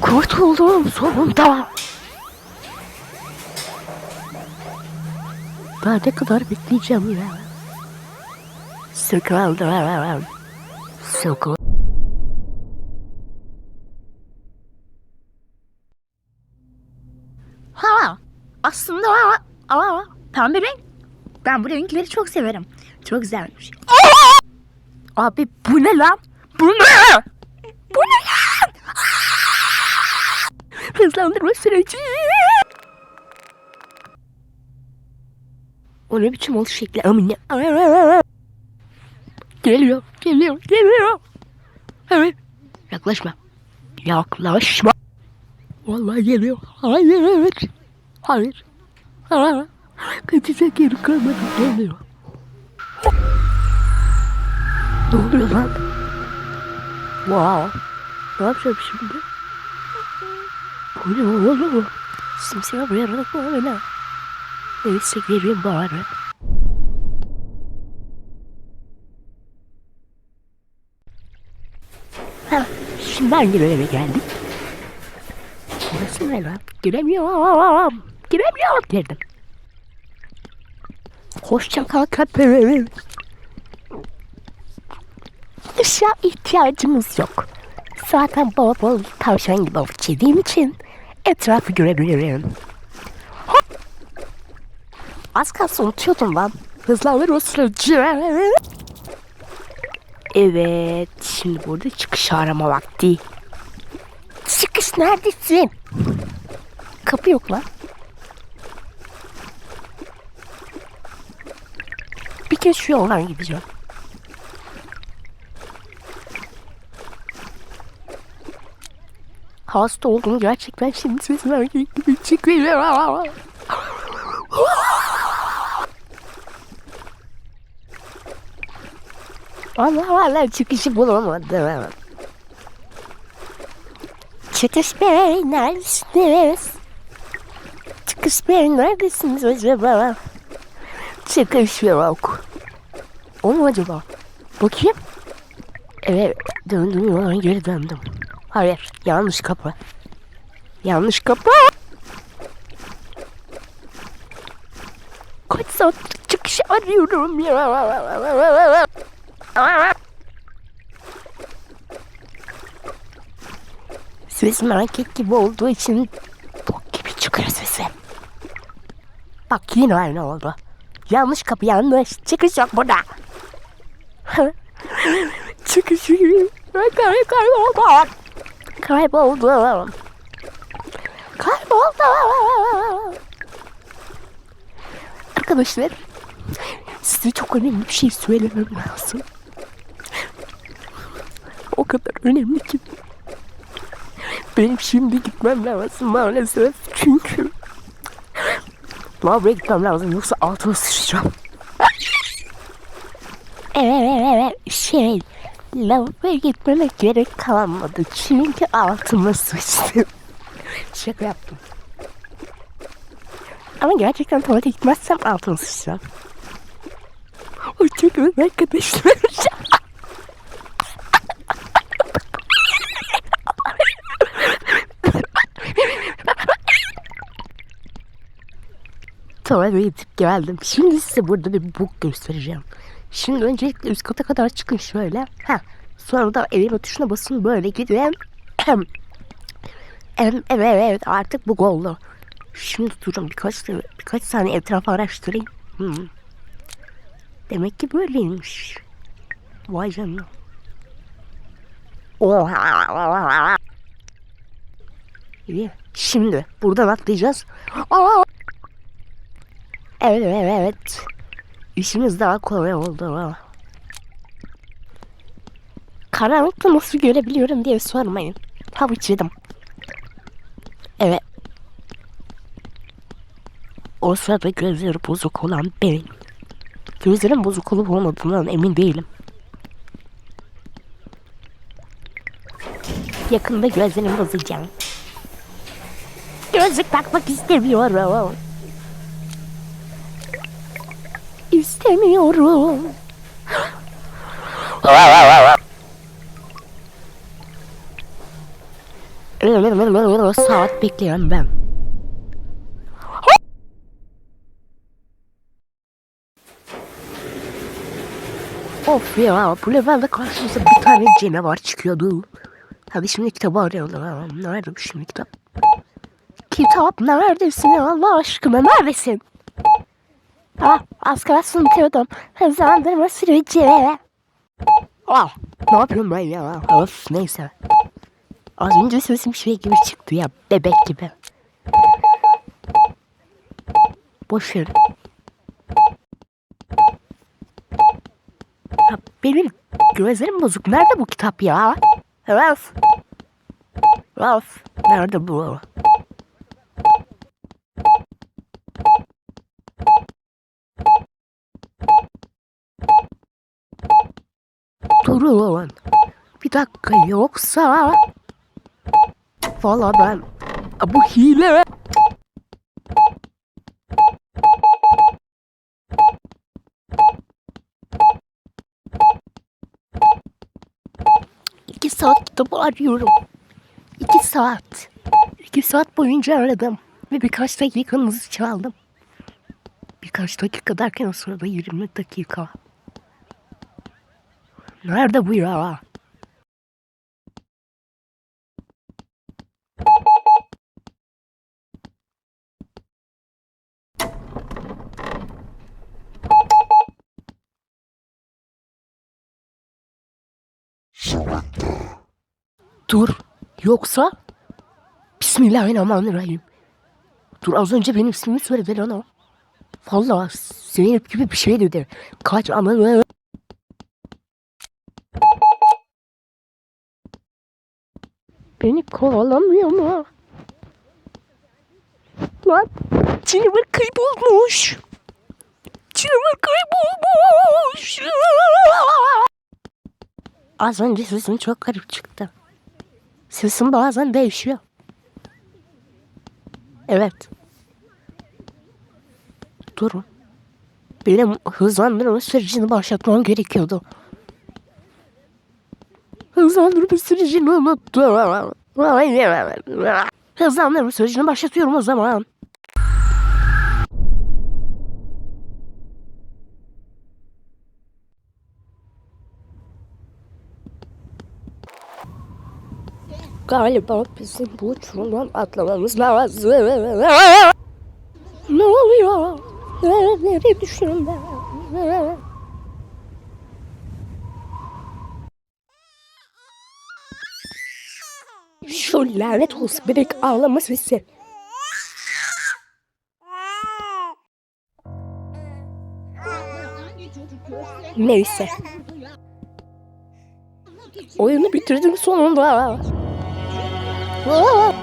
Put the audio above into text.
Kurtuldum sonunda. Daha ne kadar bekleyeceğim ya? Sıkıldım. Sıkıldım. Ha, aslında ama, ama pembe renk. Ben bu renkleri çok severim. Çok güzelmiş. Abi bu ne lan? Bu ne? Bu ne lan? Hızlandırma süreci. O ne biçim oldu şekli? Amin ya. Geliyor, geliyor, geliyor. Evet. Yaklaşma. Yaklaşma. Vallahi geliyor. Hayır, evet. Hayır. Hayır. Kaçacak yeri kalmadı. Geliyor. Ne oluyor lan? Wow. Ne yapacağım şimdi? Ne oğlum? Simsiyah bir yaratık var öyle. Neyse. Ha, şimdi hangi eve geldik? Burası ne lan? Giremiyorum. Giremiyorum dedim. Hoşça kal köpeğim. Işığa ihtiyacımız yok. Zaten bol bol tavşan gibi avuç yediğim için etrafı görebilirim. Hop! Az kalsın unutuyordum lan. Hızlanır o süreci. Evet, şimdi burada çıkış arama vakti. Çıkış neredesin? Kapı yok lan. Bir kez şu yoldan gideceğim. Hasta oldum gerçekten şimdi sesim çıkıyor. Allah valla çıkışı bulamadım. Çıkış bey neredesiniz? Çıkış bey neredesiniz acaba? Çıkış yok. O mu acaba? Bakayım. Evet döndüm yola geri döndüm. Hayır, yanlış kapı. Yanlış kapı. Kaç saat çıkış arıyorum ya. Sesim erkek gibi olduğu için bok gibi çıkıyor sesim. Bak yine aynı oldu. Yanlış kapı yanlış. Çıkış yok burada. Çıkış yok. Kayboldu. Kayboldu. Kayboldu. Arkadaşlar size çok önemli bir şey söylemem lazım. O kadar önemli ki. Benim şimdi gitmem lazım maalesef. Çünkü lavaboya gitmem lazım yoksa altıma sıçacağım. evet evet evet şey lavaboya gitmeme gerek kalmadı. Çünkü altıma sıçtım. Şaka yaptım. Ama gerçekten tuvalete gitmezsem altıma sıçacağım. Hoşçakalın arkadaşlar. Tuvalete gidip geldim. Şimdi size burada bir bug göstereceğim. Şimdi öncelikle üst kata kadar çıkın şöyle. Ha. Sonra da elime tuşuna basın böyle gidin. Em, evet evet artık bug oldu. Şimdi durun birkaç birkaç saniye etrafı araştırayım. Hmm. Demek ki böyleymiş. Vay canına. Oha. İyi. Şimdi buradan atlayacağız. Evet evet evet. İşimiz daha kolay oldu. Karanlıkta nasıl görebiliyorum diye sormayın. Havuç yedim. Evet. O sırada gözleri bozuk olan benim. Gözlerim bozuk olup olmadığından emin değilim. Yakında gözlerimi bozacağım. Gözlük takmak istemiyorum. İstemiyorum. Saat bekleyen ben. Of ya bu levelde karşımıza bir tane canavar çıkıyordu. Hadi şimdi kitabı arayalım. Nerede bu şimdi kitap? Kitap neredesin Allah aşkına neredesin? Ah az kalsın bitiyordum. Hızlandırma süreci. Ah ne yapıyorum ben ya? Of neyse. Az önce sesim şey gibi çıktı ya bebek gibi. Boş ver. Ya benim gözlerim bozuk. Nerede bu kitap ya? Ralph. Ralph. Nerede bu? Durun. Bir dakika yoksa... Valla ben... Bu hile. İki saat kitabı arıyorum. İki saat. İki saat boyunca aradım. Ve birkaç dakikanızı çaldım. Birkaç dakika derken o sırada 20 dakika. Nerede bu ya? Dur. Yoksa? Bismillahirrahmanirrahim. Dur az önce benim ismimi söyledi lan o. Valla Zeynep gibi bir şey dedi. Kaç ananı. Beni kovalamıyor mu? Lan Ciniver kaybolmuş. Ciniver kaybolmuş. Az önce sesin çok garip çıktı. Sesim bazen değişiyor. Evet. Durun. Benim hızlandırma sürecini başlatmam gerekiyordu. Hızlandırma sürecini unuttum. Hızlandırma sürecini başlatıyorum o zaman. Galiba bizim bu uçurumdan atlamamız lazım. Ne oluyor? Nereye düştüm ben? Şu lanet olsun bebek ağlama sesi. Neyse. Oyunu bitirdim sonunda. 와와와